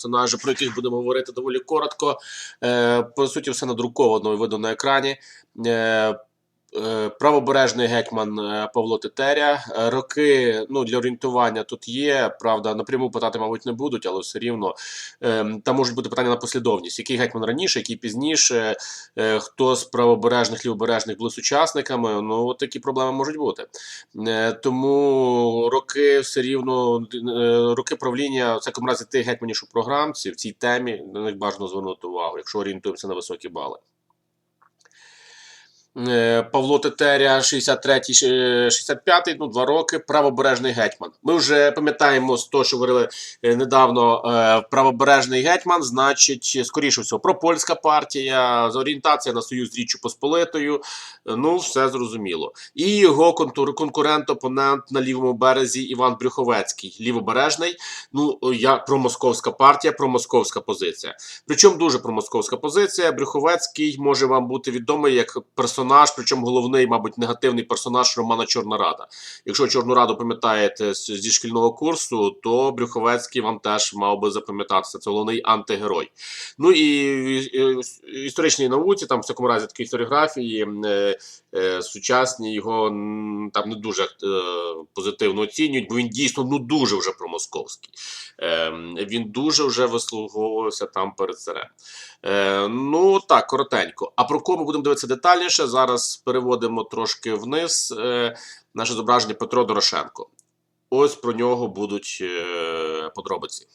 персонажі, про яких будемо говорити доволі коротко. Е, По суті, все надруковано і видно на екрані. Е, Правобережний гетьман е, Павло Тетеря. Е, Роки ну, для орієнтування тут є. Правда, напряму питати, мабуть, не будуть, але все рівно е, там можуть бути питання на послідовність. Який гетьман раніше, який пізніше, хто з правобережних, лівобережних були сучасниками. Ну, от такі проблеми можуть бути. Тому роки все рівно роки правління, в всякому разі тих гетьманів, що програмці в цій темі на них бажано звернути увагу, якщо орієнтуємося на високі бали. Е, Павло Тетеря, 63 65 ну, два роки, правобережний гетьман. Ми вже пам'ятаємо з того, що говорили е, недавно, е, правобережний гетьман, значить, скоріше всього, пропольська партія, орієнтація на союз з Річчю Посполитою. Е, Ну, все зрозуміло. І його конкурент, опонент на лівому березі Іван Брюховецький, лівобережний. Ну, я промосковська партія, промосковська позиція. Причому дуже промосковська позиція. Брюховецький може вам бути відомий як персонаж, причому головний, мабуть, негативний персонаж Романа Чорнорада. Якщо Чорну Раду пам'ятаєте зі шкільного курсу, то Брюховецький вам теж мав би запам'ятатися. Це головний антигерой. Ну і історичній науці, там в всякому разі такі історіографії, е, е, сучасні його там не дуже е, позитивно оцінюють, бо він дійсно ну дуже вже промосковський. Е, він дуже вже вислуговувався там перед царем. Ну так, коротенько. А про кого ми будемо дивитися детальніше? Зараз переводимо трошки вниз е, наше зображення Петро Дорошенко. Ось про нього будуть е, подробиці.